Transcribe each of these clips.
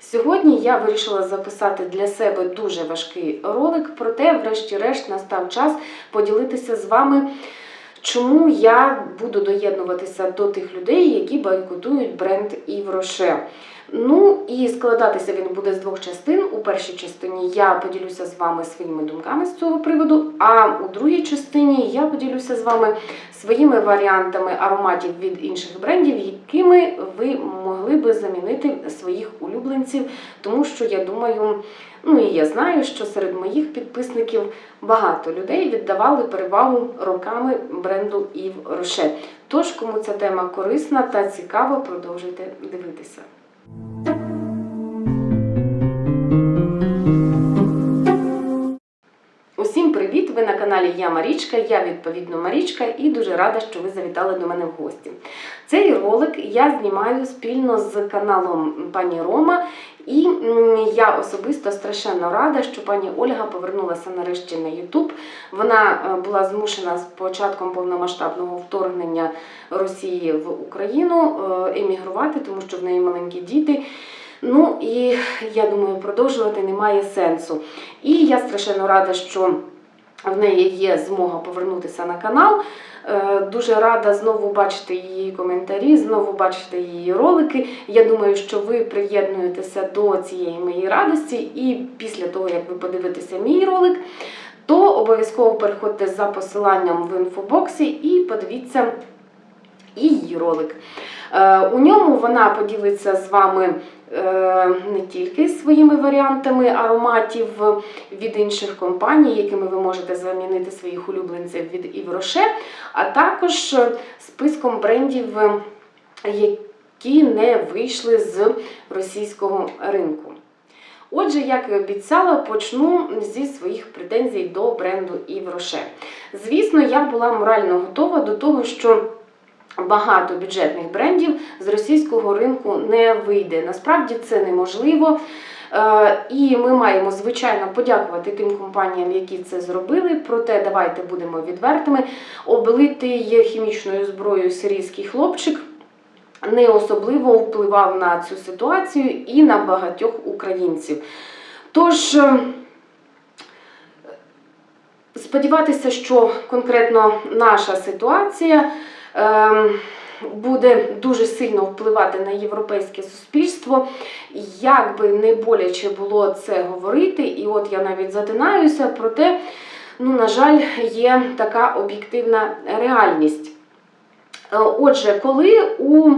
Сьогодні я вирішила записати для себе дуже важкий ролик, проте, врешті-решт, настав час поділитися з вами, чому я буду доєднуватися до тих людей, які бойкотують бренд Івроше. Ну і складатися він буде з двох частин. У першій частині я поділюся з вами своїми думками з цього приводу, а у другій частині я поділюся з вами своїми варіантами ароматів від інших брендів, якими ви могли би замінити своїх улюбленців, тому що я думаю, ну і я знаю, що серед моїх підписників багато людей віддавали перевагу роками бренду Yves Rocher. Тож, кому ця тема корисна та цікава, продовжуйте дивитися. Thank you. Ви на каналі Я Марічка, я відповідно Марічка і дуже рада, що ви завітали до мене в гості. Цей ролик я знімаю спільно з каналом пані Рома, і я особисто страшенно рада, що пані Ольга повернулася нарешті на Ютуб. Вона е, була змушена з початком повномасштабного вторгнення Росії в Україну е, емігрувати, тому що в неї маленькі діти. Ну і я думаю, продовжувати немає сенсу. І я страшенно рада, що в неї є змога повернутися на канал. Е, Дуже рада знову бачити її коментарі, знову бачити її ролики. Я думаю, що ви приєднуєтеся до цієї моєї радості, і після того, як ви подивитеся мій ролик, то обов'язково переходьте за посиланням в інфобоксі і подивіться її ролик. Е, У ньому вона поділиться з вами не тільки своїми варіантами ароматів від інших компаній, якими ви можете замінити своїх улюбленців від Rocher, а також е, списком брендів, е, які не вийшли з російського ринку. Отже, як і обіцяла, почну зі своїх претензій до бренду Rocher. Звісно, я була морально готова до того, що багато бюджетних брендів з російського ринку не вийде. Насправді це неможливо. Е, І ми маємо звичайно подякувати тим компаніям, які це зробили. Проте давайте будемо відвертими. Облитий хімічною зброєю сирійський хлопчик не особливо впливав на цю ситуацію і на багатьох українців. Тож. е, Сподіватися, що конкретно наша ситуація буде дуже сильно впливати на європейське суспільство. Як би не боляче було це говорити, і от я навіть затинаюся, проте, ну, на жаль, є така об'єктивна реальність. Е, Отже, коли у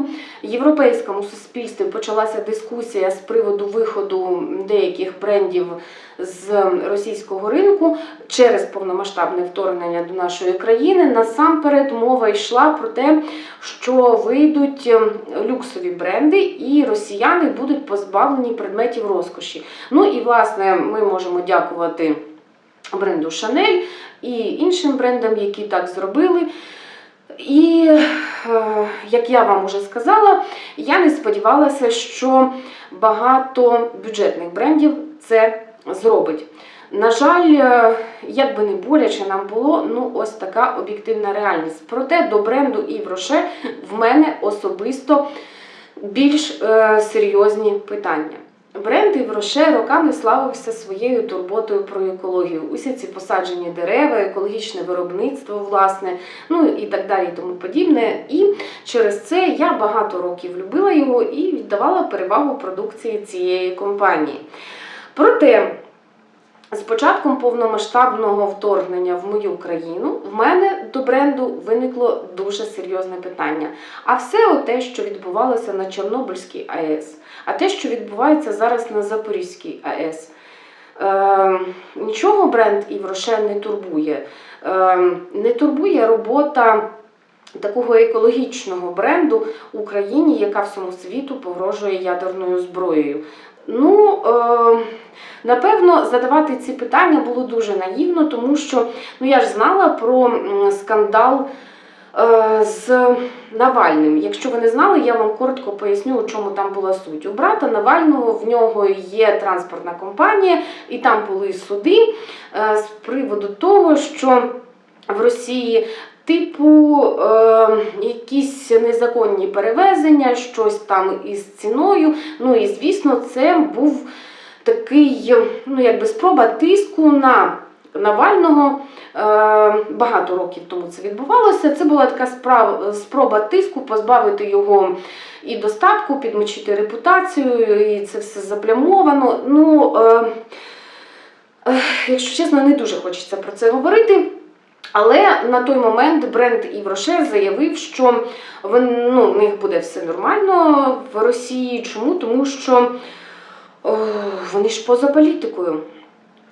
європейському суспільстві почалася дискусія з приводу виходу деяких брендів з російського ринку через повномасштабне вторгнення до нашої країни, насамперед мова йшла про те, що вийдуть е, люксові бренди, і росіяни будуть позбавлені предметів розкоші. Ну і власне ми можемо дякувати бренду Chanel і іншим брендам, які так зробили. І, е, як я вам уже сказала, я не сподівалася, що багато бюджетних брендів це зробить. На жаль, е, як би не боляче нам було, ну ось така об'єктивна реальність. Проте до бренду Rocher в мене особисто більш е, серйозні питання. Бренд Івроше роками славився своєю турботою про екологію. Усі ці посаджені дерева, екологічне виробництво, власне, ну і так далі, і тому подібне. І через це я багато років любила його і віддавала перевагу продукції цієї компанії. Проте. З початком повномасштабного вторгнення в мою країну в мене до бренду виникло дуже серйозне питання. А все те, що відбувалося на Чорнобильській АЕС, а те, що відбувається зараз на Запорізькій АЕС. Е, нічого бренд Rocher не турбує. Е, не турбує робота такого екологічного бренду Україні, яка всьому світу погрожує ядерною зброєю. Ну, е, напевно, задавати ці питання було дуже наївно, тому що ну, я ж знала про скандал е, з Навальним. Якщо ви не знали, я вам коротко поясню, у чому там була суть. У брата Навального в нього є транспортна компанія, і там були суди е, з приводу того, що в Росії типу е, якісь незаконні перевезення, щось там із ціною. Ну і звісно, це був такий, ну якби спроба тиску на Навального. Е, багато років тому це відбувалося. Це була така справа, спроба тиску, позбавити його і достатку, підмочити репутацію, і це все заплямовано. Ну, е, е, якщо чесно, не дуже хочеться про це говорити. Але на той момент бренд Івроше заявив, що в, ну, в них буде все нормально в Росії. Чому? Тому що о, вони ж поза політикою.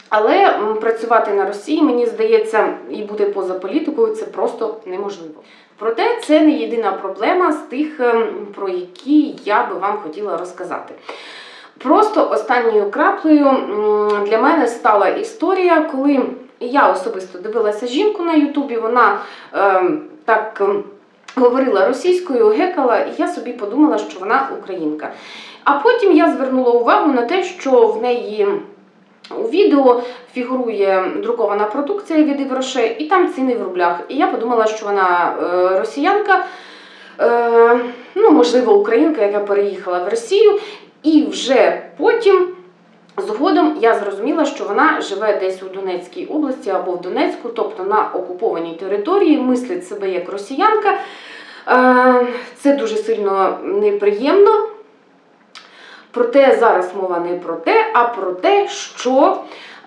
Але працювати на Росії, мені здається, і бути поза політикою це просто неможливо. Проте це не єдина проблема з тих, ем, про які я би вам хотіла розказати. Просто останньою краплею для мене стала історія, коли я особисто дивилася жінку на Ютубі, вона ем, так ем, говорила російською, гекала, і я собі подумала, що вона українка. А потім я звернула увагу на те, що в неї у відео фігурує друкована продукція від Івроше, і там ціни в рублях. І я подумала, що вона е, росіянка, е, ну, можливо, українка, яка переїхала в Росію. І вже потім, згодом, я зрозуміла, що вона живе десь у Донецькій області або в Донецьку, тобто на окупованій території, мислить себе як росіянка. Е, Це дуже сильно неприємно. Проте зараз мова не про те, а про те, що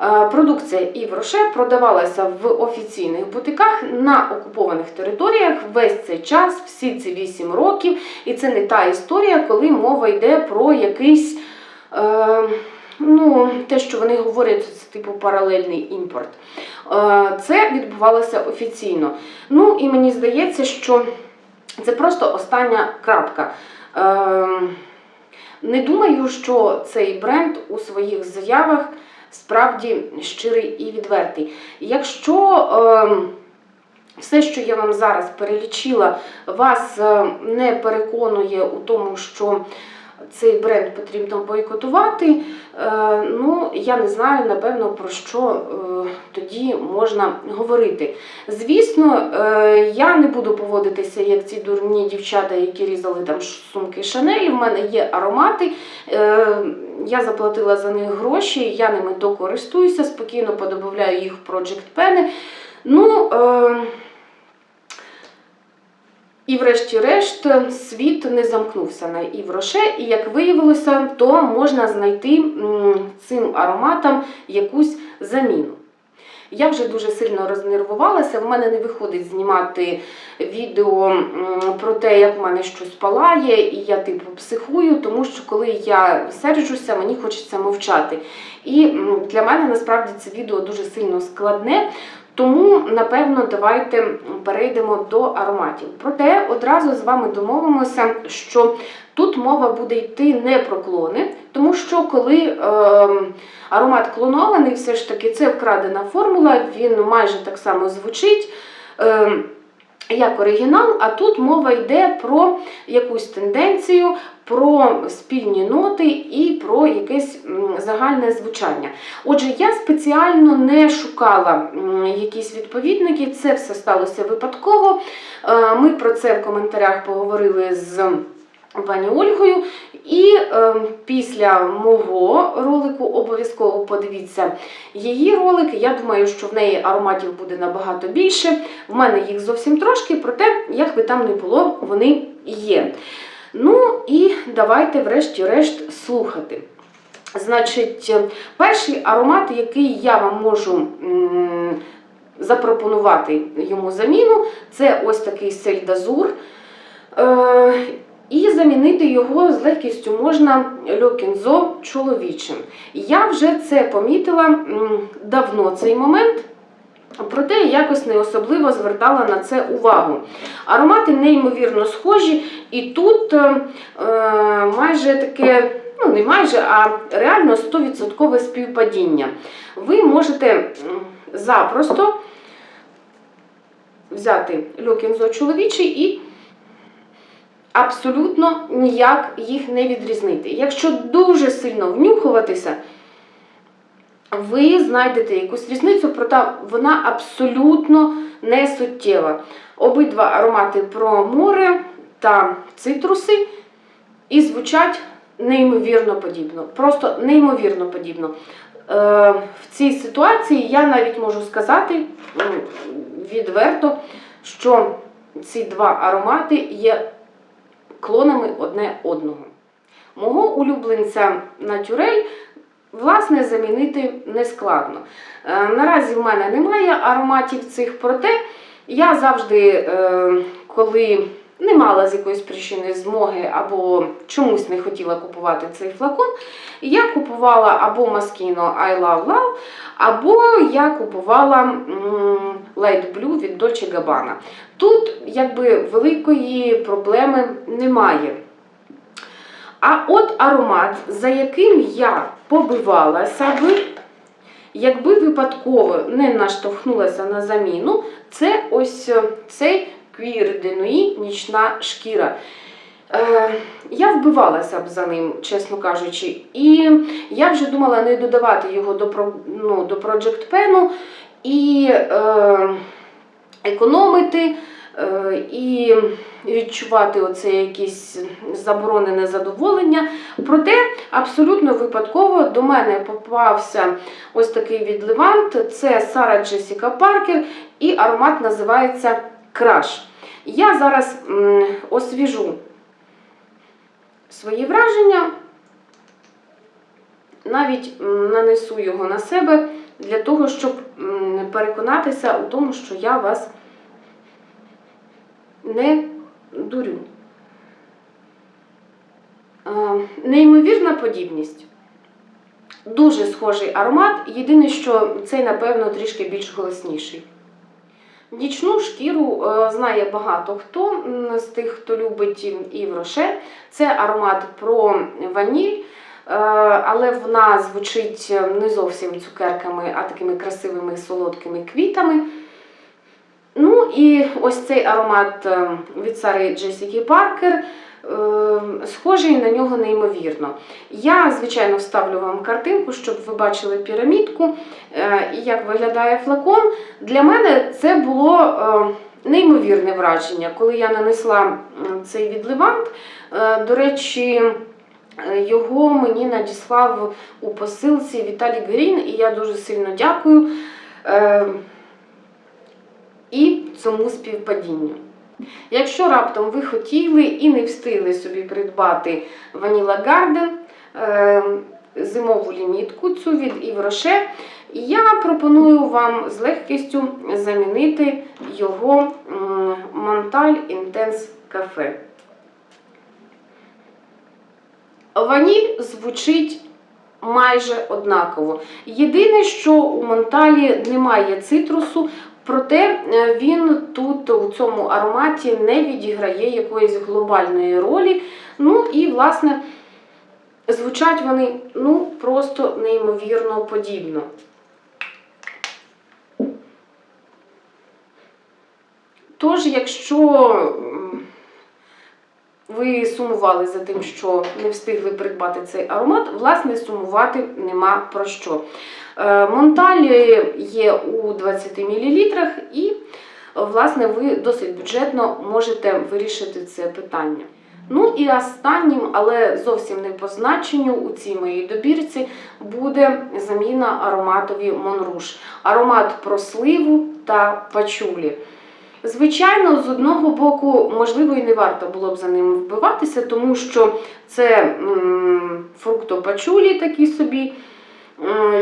е, продукція Івроше продавалася в офіційних бутиках на окупованих територіях весь цей час, всі ці 8 років. І це не та історія, коли мова йде про якийсь. Е, Ну, те, що вони говорять, це типу паралельний імпорт. Е, Це відбувалося офіційно. Ну і мені здається, що це просто остання крапка. Е, Не думаю, що цей бренд у своїх заявах справді щирий і відвертий. Якщо е, все, що я вам зараз перелічила, вас е, не переконує у тому, що цей бренд потрібно бойкотувати, е, ну я не знаю, напевно, про що е, тоді можна говорити. Звісно, е, я не буду поводитися як ці дурні дівчата, які різали там сумки Шанель. В мене є аромати. Я заплатила за них гроші, я ними докористуюся, спокійно подобавляю їх в Project Pen. Ну, і врешті-решт світ не замкнувся на Івроше, і як виявилося, то можна знайти цим ароматам якусь заміну. Я вже дуже сильно рознервувалася, в мене не виходить знімати відео про те, як в мене щось палає, і я типу психую, тому що коли я сержуся, мені хочеться мовчати. І для мене насправді це відео дуже сильно складне. Тому, напевно, давайте перейдемо до ароматів. Проте одразу з вами домовимося, що тут мова буде йти не про клони, тому що коли е, аромат клонований, все ж таки це вкрадена формула, він майже так само звучить. Е, як оригінал, а тут мова йде про якусь тенденцію, про спільні ноти і про якесь загальне звучання. Отже, я спеціально не шукала якісь відповідники, це все сталося випадково. Е, Ми про це в коментарях поговорили з пані Ольгою. І е, після мого ролику обов'язково подивіться її ролик. Я думаю, що в неї ароматів буде набагато більше. В мене їх зовсім трошки, проте, як би там не було, вони є. Ну і давайте, врешті-решт, слухати. Значить, перший аромат, який я вам можу запропонувати йому заміну, це ось такий сельдазур. І замінити його з легкістю можна льокінзо чоловічим. Я вже це помітила давно цей момент. Проте я якось не особливо звертала на це увагу. Аромати неймовірно схожі, і тут е, е, майже таке, ну не майже, а реально 100% співпадіння. Ви можете запросто взяти льокінзо чоловічий і абсолютно ніяк їх не відрізнити. Якщо дуже сильно внюхуватися, ви знайдете якусь різницю, проте вона абсолютно не суттєва. Обидва аромати про море та цитруси і звучать неймовірно подібно. Просто неймовірно подібно. Е, в цій ситуації я навіть можу сказати відверто, що ці два аромати є клонами одне одного. Мого улюбленця натюрель, власне, замінити не складно. Е, наразі в мене немає ароматів цих, проте я завжди, е, коли не мала з якоїсь причини змоги або чомусь не хотіла купувати цей флакон, я купувала або Moschino I Love Love, або я купувала Light Blue від Dolce Gabbana. Тут якби великої проблеми немає. А от аромат, за яким я побивалася би, якби випадково не наштовхнулася на заміну, це ось е, цей De Nuit нічна шкіра. Е, я вбивалася б за ним, чесно кажучи. І я вже думала не додавати його до, ну, до Project Pen і е, економити. Е, і відчувати оце якісь заборонене задоволення. Проте абсолютно випадково до мене попався ось такий від Левант. Це Сара Джесіка Паркер, і аромат називається Краш. Я зараз освіжу свої враження, навіть нанесу його на себе для того, щоб переконатися у тому, що я вас не дурю. Е, Неймовірна подібність. Дуже схожий аромат, єдине, що цей, напевно, трішки більш голосніший. Нічну шкіру е, знає багато хто з тих, хто любить івроше. Це аромат про ваніль, е, але вона звучить не зовсім цукерками, а такими красивими солодкими квітами. Ну і ось цей аромат е, від Сари Джесіки Паркер. Е, Схожий на нього неймовірно. Я, звичайно, вставлю вам картинку, щоб ви бачили пірамідку е, і як виглядає флакон. Для мене це було е, неймовірне враження, коли я нанесла цей відливант. Е, До речі, е, його мені надіслав у посилці Віталій Грін, і я дуже сильно дякую. Е, і цьому співпадінню. Якщо раптом ви хотіли і не встигли собі придбати Vanilla Garden, е, зимову лімітку цю від Yves Rocher, я пропоную вам з легкістю замінити його Montal Intense Cafe. Ваніль звучить майже однаково. Єдине, що у Монталі немає цитрусу, проте е, він тут у цьому ароматі не відіграє якоїсь глобальної ролі. Ну і, власне, звучать вони ну, просто неймовірно подібно. Тож, якщо ви сумували за тим, що не встигли придбати цей аромат, власне, сумувати нема про що. Е, Монталь є у 20 мл і, власне, ви досить бюджетно можете вирішити це питання. Ну і останнім, але зовсім не по значенню у цій моїй добірці буде заміна ароматові Монруш. Аромат про сливу та пачулі. Звичайно, з одного боку, можливо, і не варто було б за ним вбиватися, тому що це фруктопачулі такі собі,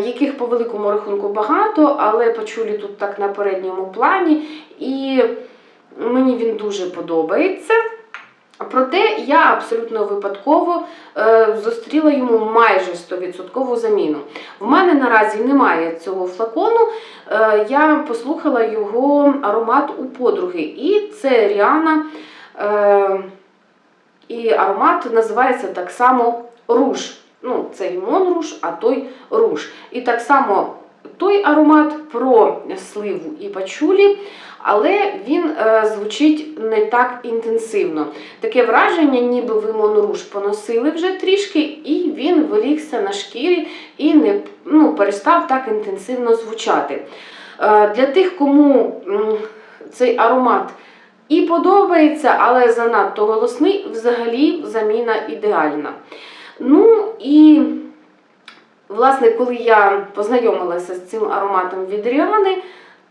яких по великому рахунку багато, але пачулі тут так на передньому плані, і мені він дуже подобається. Проте я абсолютно випадково е, зустріла йому майже 100% заміну. В мене наразі немає цього флакону. Е, я послухала його аромат у подруги. І це Ріана. Е, і аромат називається так само руж. Ну, цей Монруш, а той руж. І так само той аромат про сливу і пачулі, але він е, звучить не так інтенсивно. Таке враження, ніби ви Монруш поносили вже трішки, і він вилігся на шкірі і не ну, перестав так інтенсивно звучати. Е, Для тих, кому цей аромат і подобається, але занадто голосний, взагалі заміна ідеальна. Ну і, власне, коли я познайомилася з цим ароматом від Ріани,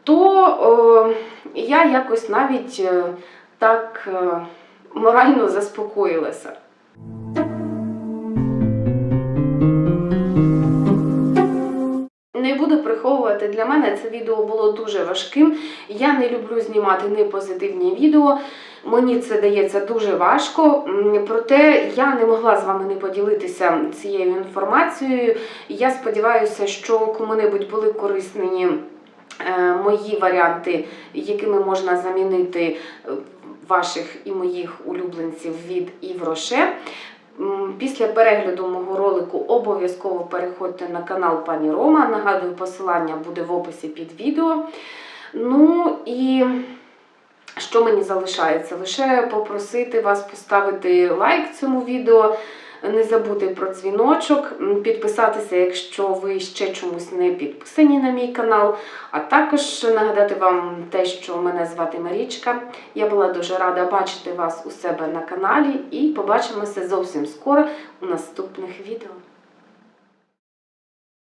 то е, я якось навіть е, так е, морально заспокоїлася. Не буду приховувати, для мене це відео було дуже важким. Я не люблю знімати непозитивні відео. Мені це дається дуже важко. Проте я не могла з вами не поділитися цією інформацією. Я сподіваюся, що кому-небудь були корисні мої варіанти, якими можна замінити е, ваших і моїх улюбленців від Івроше. Після перегляду мого ролику обов'язково переходьте на канал пані Рома. Нагадую, посилання буде в описі під відео. Ну і що мені залишається? Лише попросити вас поставити лайк цьому відео, не забути про дзвіночок, підписатися, якщо ви ще чомусь не підписані на мій канал, а також нагадати вам те, що мене звати Марічка. Я була дуже рада бачити вас у себе на каналі і побачимося зовсім скоро у наступних відео.